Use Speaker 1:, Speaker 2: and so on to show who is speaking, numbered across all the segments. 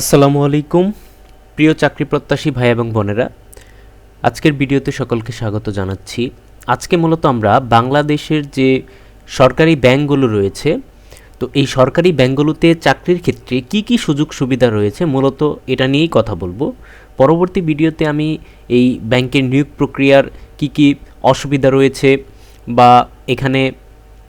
Speaker 1: আসসালামু আলাইকুম, প্রিয় চাকরি প্রত্যাশী ভাই এবং বোনেরা। আজকের ভিডিওতে সকলকে স্বাগত জানাচ্ছি। আজকে মূলত আমরা বাংলাদেশের যে সরকারি ব্যাংকগুলো রয়েছে, তো এই সরকারি ব্যাংকগুলোতে চাকরির ক্ষেত্রে কি কি সুযোগ সুবিধা রয়েছে মূলত এটা নিয়েই কথা বলব। পরবর্তী ভিডিওতে আমি এই ব্যাংকের নিয়োগ প্রক্রিয়ার কি কি অসুবিধা রয়েছে বা এখানে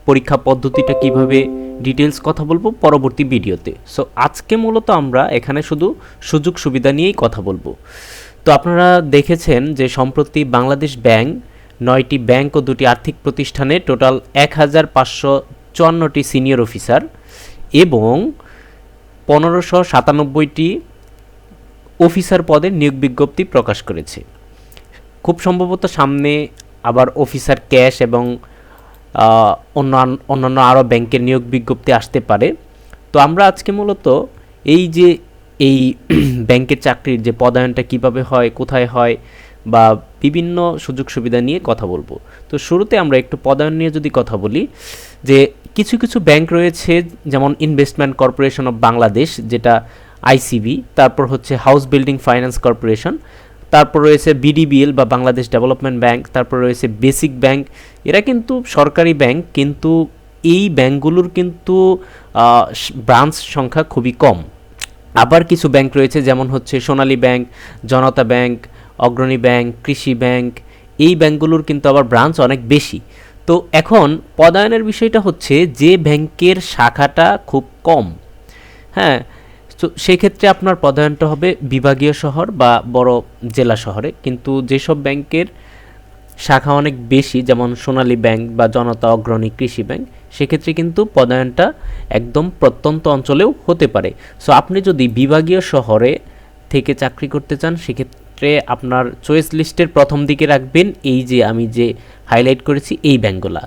Speaker 1: পরীক্ষা পদ্ধতিটা কীভাবে ডিটেলস কথা বলব পরবর্তী ভিডিওতে। সো আজকে মূলত আমরা এখানে শুধু সুযোগ সুবিধা নিয়েই কথা বলব। তো আপনারা দেখেছেন যে সম্প্রতি বাংলাদেশ ব্যাংক নয়টি ব্যাংক ও দুটি আর্থিক প্রতিষ্ঠানে টোটাল এক হাজার পাঁচশো চুয়ান্নটি সিনিয়র অফিসার এবং পনেরোশো সাতানব্বইটি অফিসার পদে নিয়োগ বিজ্ঞপ্তি প্রকাশ করেছে। খুব সম্ভবত সামনে আবার অফিসার ক্যাশ এবং অন্যান্য অন্যান্য আরও ব্যাংকের নিয়োগ বিজ্ঞপ্তি আসতে পারে। তো আমরা আজকে মূলত এই যে এই ব্যাংকের চাকরির যে পদায়নটা কীভাবে হয়, কোথায় হয় বা বিভিন্ন সুযোগ সুবিধা নিয়ে কথা বলব। তো শুরুতে আমরা একটু পদায়ন নিয়ে যদি কথা বলি, যে কিছু কিছু ব্যাংক রয়েছে, যেমন ইনভেস্টমেন্ট কর্পোরেশন অফ বাংলাদেশ যেটা আইসিবি তারপর হচ্ছে হাউস বিল্ডিং ফাইন্যান্স কর্পোরেশন তারপর রয়েছে বিডিবিএল বা বাংলাদেশ ডেভেলপমেন্ট ব্যাংক, তারপর রয়েছে বেসিক ব্যাংক। এরা কিন্তু সরকারি ব্যাংক, কিন্তু এই ব্যাংকগুলোর কিন্তু ব্রাঞ্চ সংখ্যা খুবই কম। আবার কিছু ব্যাংক রয়েছে, যেমন হচ্ছে Sonali bank, Janata bank, Agrani bank, Krishi bank. এই ব্যাংকগুলোর কিন্তু আবার ব্রাঞ্চ অনেক বেশি। তো এখন পদায়নের বিষয়টা হচ্ছে, যে ব্যাংকের শাখাটা খুব কম। হ্যাঁ তো সেক্ষেত্রে আপনার পদায়নটা হবে বিভাগীয় শহর বা বড় জেলা শহরে। কিন্তু যেসব ব্যাংকের শাখা অনেক বেশি, যেমন সোনালী ব্যাংক বা জনতা অগ্রণী কৃষি ব্যাংক, সেক্ষেত্রে কিন্তু পদায়নটা একদম প্রত্যন্ত অঞ্চলেও হতে পারে। সো আপনি যদি বিভাগীয় শহরে থেকে চাকরি করতে চান, সেক্ষেত্রে আপনার চয়েস লিস্টের প্রথম দিকে রাখবেন এই যে আমি যে হাইলাইট করেছি, এই ব্যাংকগুলা।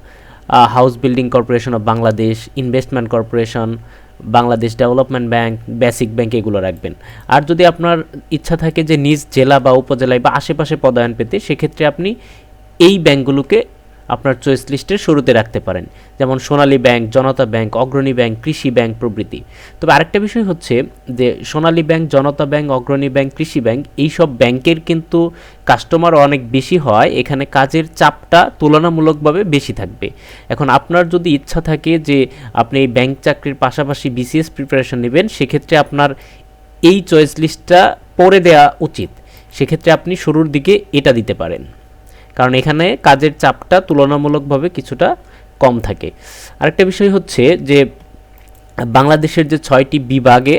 Speaker 1: House building corporation of Bangladesh investment corporation Bangladesh development bank, basic bank এগুলো রাখবেন। আর যদি আপনার ইচ্ছা থাকে যে নিজ জেলা বা উপজেলায় বা আশেপাশে পদায়ন পেতে, সেক্ষেত্রে আপনি এই ব্যাংকগুলোকে আপনার চয়েস লিস্টের শুরুতে রাখতে পারেন। যেমন Sonali bank, Janata bank, Agrani bank, Krishi bank প্রভৃতি। তবে আরেকটা বিষয় হচ্ছে যে Sonali bank, Janata bank, Agrani bank, Krishi bank, এইসব ব্যাংকের কিন্তু কাস্টমার অনেক বেশি হয়। এখানে কাজের চাপটা তুলনামূলকভাবে বেশি থাকবে। এখন আপনার যদি ইচ্ছা থাকে যে আপনি এই ব্যাংক চাকরির পাশাপাশি বিসিএস প্রিপারেশন নেবেন, সেক্ষেত্রে আপনার এই চয়েস লিস্টটা পরে দেওয়া উচিত। সেক্ষেত্রে আপনি শুরুর দিকে এটা দিতে পারেন। কারণ এখানে কাজের চাপটা তুলনামূলকভাবে কিছুটা কম থাকে। আরেকটা বিষয় হচ্ছে যে, বাংলাদেশের যে ছয়টি বিভাগে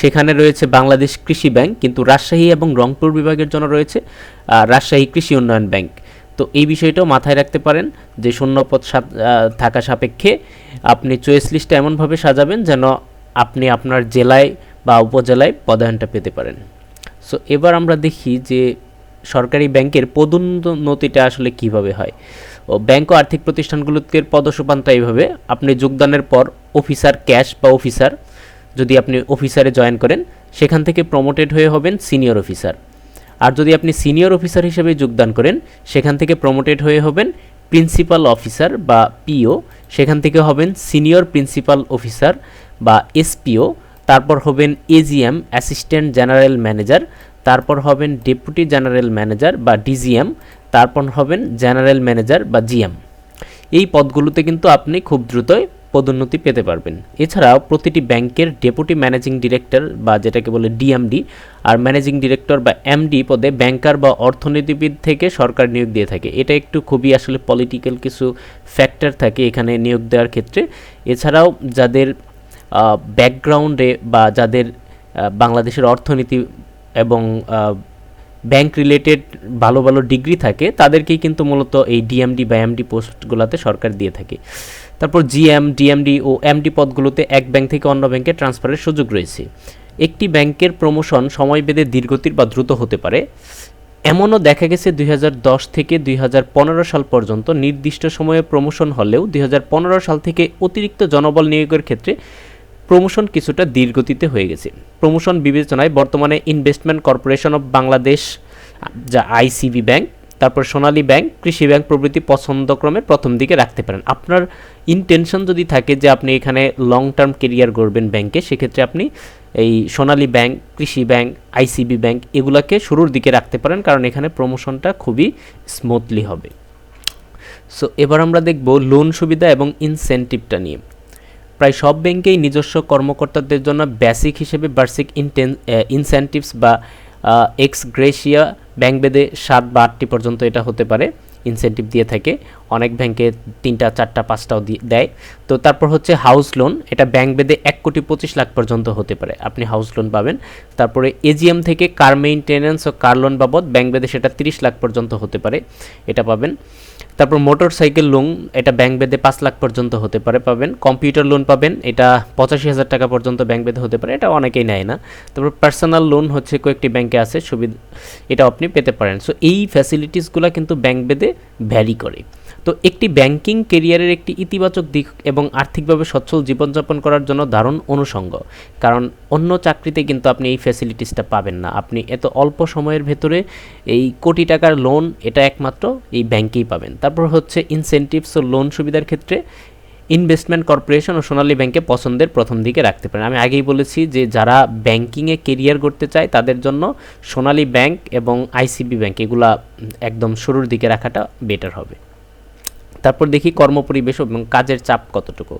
Speaker 1: সেখানে রয়েছে বাংলাদেশ কৃষি ব্যাংক, কিন্তু রাজশাহী এবং রংপুর বিভাগের জন্য রয়েছে রাজশাহী কৃষি উন্নয়ন ব্যাংক। তো এই বিষয়টাও মাথায় রাখতে পারেন যে, শূন্যপদ থাকা সাপেক্ষে আপনি চয়েস লিস্টটা এমনভাবে সাজাবেন যেন আপনি আপনার জেলায় বা উপজেলায় পদায়নটা পেতে পারেন। সো এবার আমরা দেখি যে সরকারি ব্যাংকের পদোন্নতিটা আসলে কীভাবে হয়? ও ব্যাংক ও আর্থিক প্রতিষ্ঠানগুলোতে পদসোপানটা এইভাবে, আপনি যোগদানের পর অফিসার ক্যাশ বা অফিসার যদি আপনি অফিসারে জয়েন করেন, সেখান থেকে প্রমোটেড হয়ে হবেন সিনিয়র অফিসার। আর যদি আপনি সিনিয়র অফিসার হিসেবে যোগদান করেন, সেখান থেকে প্রমোটেড হয়ে হবেন প্রিন্সিপাল অফিসার বা পিও, সেখান থেকে হবেন সিনিয়র প্রিন্সিপাল অফিসার বা এসপিও, তারপর হবেন এজিএম, অ্যাসিস্ট্যান্ট জেনারেল ম্যানেজার তারপর হবেন ডেপুটি জেনারেল ম্যানেজার বা ডিজিএম, তারপর হবেন জেনারেল ম্যানেজার বা জিএম। এই পদগুলোতে কিন্তু আপনি খুব দ্রুতই পদোন্নতি পেতে পারবেন। এছাড়াও প্রতিটি ব্যাংকের ডেপুটি ম্যানেজিং ডিরেক্টর বা যেটাকে বলে ডিএমডি আর ম্যানেজিং ডিরেক্টর বা এমডি পদে ব্যাংকার বা অর্থনীতিবিদ থেকে সরকার নিয়োগ দিয়ে থাকে। এটা একটু খুবই আসলে পলিটিক্যাল কিছু ফ্যাক্টর থাকে এখানে নিয়োগ দেওয়ার ক্ষেত্রে। এছাড়াও যাদের ব্যাকগ্রাউন্ডে বা যাদের বাংলাদেশের অর্থনীতি এবং ব্যাংক রিলেটেড ভালো ভালো ডিগ্রি থাকে, তাদেরকেই কিন্তু মূলত এই ডিএমডি বা এমডি পোস্টগুলোতে সরকার দিয়ে থাকে। তারপর জিএম ডিএমডি ও এমডি পদগুলোতে এক ব্যাংক থেকে অন্য ব্যাংকে ট্রান্সফারের সুযোগ রয়েছে। একটি ব্যাংকের প্রমোশন সময় বেঁধে ধীরগতির বা দ্রুত হতে পারে। এমনও দেখা গেছে দুই হাজার দশ থেকে দুই হাজার পনেরো সাল পর্যন্ত নির্দিষ্ট সময়ে প্রমোশন হলেও দুই হাজার পনেরো সাল থেকে অতিরিক্ত জনবল নিয়োগের ক্ষেত্রে প্রমোশন কিছুটা ধীরগতিতে হয়ে গেছে। প্রমোশন বিবেচনায় বর্তমানে ইনভেস্টমেন্ট কর্পোরেশন অফ বাংলাদেশ, যা আইসিবি ব্যাংক, তারপর সোনালী ব্যাংক, কৃষি ব্যাংক প্রভৃতি পছন্দক্রমে প্রথম দিকে রাখতে পারেন। আপনার ইনটেনশন যদি থাকে যে আপনি এখানে লং টার্ম কেরিয়ার গড়বেন ব্যাংকে, সেক্ষেত্রে আপনি এই Sonali bank, Krishi bank, ICB bank এগুলাকে শুরুর দিকে রাখতে পারেন, কারণ এখানে প্রমোশনটা খুবই স্মুথলি হবে। সো এবার আমরা দেখব লোন সুবিধা এবং ইনসেন্টিভটা নিয়ে। প্রায় সব ব্যাংকেই নিজস্ব কর্মকর্তাদের জন্য বেসিক হিসেবে বার্ষিক ইনটেন ইনসেন্টিভস বা এক্স গ্রেশিয়া ব্যাংক বেদে সাত বা আটটি পর্যন্ত এটা হতে পারে ইনসেন্টিভ দিয়ে থাকে। অনেক ব্যাংকে তিনটা, চারটা, পাঁচটাও দিয়ে দেয়। তো তারপর হচ্ছে হাউস লোন এটা ব্যাংক বেদে এক কোটি পঁচিশ লাখ পর্যন্ত হতে পারে। আপনি হাউস লোন পাবেন। তারপরে এজিএম থেকে কার মেইনটেনেন্স ও কার লোন বাবদ ব্যাংক বেদে সেটা তিরিশ লাখ পর্যন্ত হতে পারে। এটা পাবেন। তারপর মোটর সাইকেল লোন এটা ব্যাংক বেদে পাঁচ লাখ পর্যন্ত হতে পারে পাবেন। কম্পিউটার লোন পাবেন, এটা পঁচাশি হাজার টাকা পর্যন্ত ব্যাংক বেদে হতে পারে, এটা অনেকেই নেয় না। তারপর পার্সোনাল লোন হচ্ছে কয়েকটি ব্যাংকে আছে, সুবিধা এটা আপনি পেতে পারেন। সো এই ফ্যাসিলিটিসগুলো কিন্তু ব্যাংক বেদে ভ্যারি করে। তো একটি ব্যাংকিং কেরিয়ারের একটি ইতিবাচক দিক এবং আর্থিকভাবে সচ্ছল জীবনযাপন করার জন্য দারুণ অনুষঙ্গ। কারণ অন্য চাকরিতে কিন্তু আপনি এই ফ্যাসিলিটিসটা পাবেন না। আপনি এত অল্প সময়ের ভেতরে এই কোটি টাকার লোন এটা একমাত্র এই ব্যাংকেই পাবেন। তারপর হচ্ছে ইনসেন্টিভস ও লোন সুবিধার ক্ষেত্রে ইনভেস্টমেন্ট কর্পোরেশন ও সোনালী ব্যাংকে পছন্দের প্রথম দিকে রাখতে পারেন। আমি আগেই বলেছি যে যারা ব্যাংকিংয়ে কেরিয়ার করতে চায় তাদের জন্য সোনালী ব্যাংক এবং আইসিবি ব্যাংক এগুলা একদম শুরুর দিকে রাখাটা বেটার হবে। তারপর দেখি কর্মপরিবেশ এবং কাজের চাপ কতটুকু।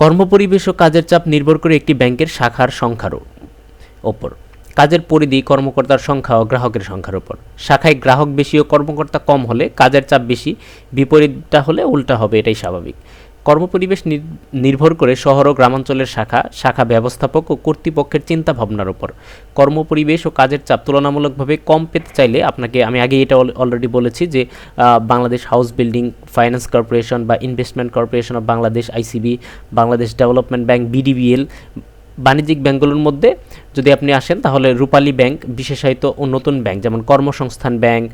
Speaker 1: কর্মপরিবেশ ও কাজের চাপ নির্ভর করে একটি ব্যাংকের শাখার সংখ্যার ওপর। কাজের পরিধি কর্মকর্তার সংখ্যা ও গ্রাহকের সংখ্যার উপর শাখায় গ্রাহক বেশি ও কর্মকর্তা কম হলে কাজের চাপ বেশি, বিপরীতটা হলে উল্টা হবে, এটাই স্বাভাবিক। কর্মপরিবেশ নির- নির্ভর করে শহর ও গ্রামাঞ্চলের শাখা শাখা ব্যবস্থাপক ও কর্তৃপক্ষের চিন্তা ভাবনার উপর। কর্মপরিবেশ ও কাজের চাপ তুলনামূলকভাবে কম পেতে চাইলে আপনাকে, আমি আগে এটা অলরেডি বলেছি যে Bangladesh house building, finance corporation বা investment corporation of Bangladesh, ICB, Bangladesh development bank, BDBL বাণিজ্যিক ব্যাংকগুলোর মধ্যে যদি আপনি আসেন, তাহলে রূপালী ব্যাংক, বিশেষায়িত ও নতুন ব্যাংক, যেমন কর্মসংস্থান ব্যাংক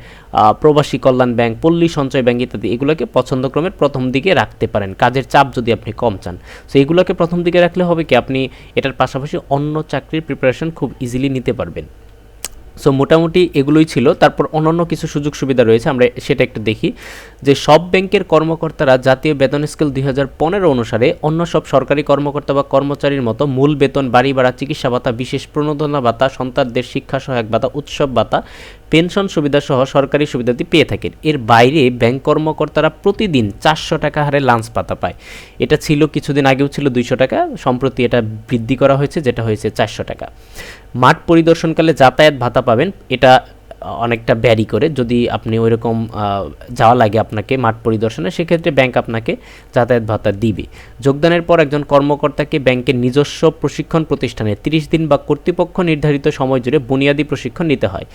Speaker 1: প্রবাসী কল্যাণ ব্যাংক, পল্লী সঞ্চয় ব্যাংক ইত্যাদি, এগুলোকে পছন্দক্রমের প্রথম দিকে রাখতে পারেন। কাজের চাপ যদি আপনি কম চান। সো, এগুলোকে প্রথম দিকে রাখলে হবে কি? আপনি এটার পাশাপাশি অন্য চাকরির প্রিপারেশন খুব ইজিলি নিতে পারবেন। সো মোটামুটি এগুলোই ছিল। তারপর অন্যান্য কিছু সুযোগ সুবিধা রয়েছে, আমরা সেটা একটু দেখি। যে সব ব্যাংকের কর্মকর্তারা জাতীয় বেতন স্কেল দুই হাজার পনেরো অনুসারে অন্য সব সরকারি কর্মকর্তা বা কর্মচারীর মতো মূল বেতন, বাড়ি ভাড়া, চিকিৎসা ভাতা, বিশেষ প্রণোদনা ভাতা, সন্তানদের শিক্ষা সহায়ক ভাতা, উৎসব ভাতা পেনশন সুবিধা সহ সরকারি সুবিধাটি পেয়ে থাকেন। এর বাইরে ব্যাংক কর্মকর্তারা প্রতিদিন চারশো টাকা হারে লাঞ্চ পাতা পায়। এটা ছিল কিছুদিন আগেও ছিল দুইশো টাকা, সম্প্রতি এটা বৃদ্ধি করা হয়েছে, যেটা হয়েছে চারশো টাকা। মাঠ পরিদর্শনকালে যাতায়াত ভাতা পাবেন, এটা অনেকটা ব্যারি করে যদি আপনি ওইরকম যাওয়া লাগে আপনাকে মাঠ পরিদর্শনে, সেক্ষেত্রে ব্যাংক আপনাকে যাতায়াত ভাতা দিবে। যোগদানের পর একজন কর্মকর্তাকে ব্যাংকের নিজস্ব প্রশিক্ষণ প্রতিষ্ঠানে তিরিশ দিন বা কর্তৃপক্ষ নির্ধারিত সময় জুড়ে বুনিয়াদী প্রশিক্ষণ নিতে হয়।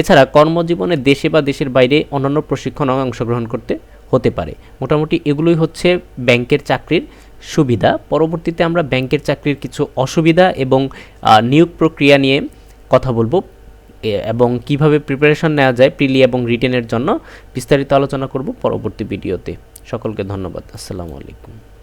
Speaker 1: এছাড়া কর্মজীবনে দেশে বা দেশের বাইরে অন্যান্য প্রশিক্ষণে অংশগ্রহণ করতে হতে পারে। মোটামুটি এগুলোই হচ্ছে ব্যাংকের চাকরির সুবিধা। পরবর্তীতে আমরা ব্যাংকের চাকরির কিছু অসুবিধা এবং নিয়োগ প্রক্রিয়া নিয়ে কথা বলব। এবং কীভাবে প্রিপারেশন নেওয়া যায় প্রিলি এবং রিটেনের জন্য বিস্তারিত আলোচনা করব পরবর্তী ভিডিওতে সকলকে ধন্যবাদ। আসসালামু আলাইকুম।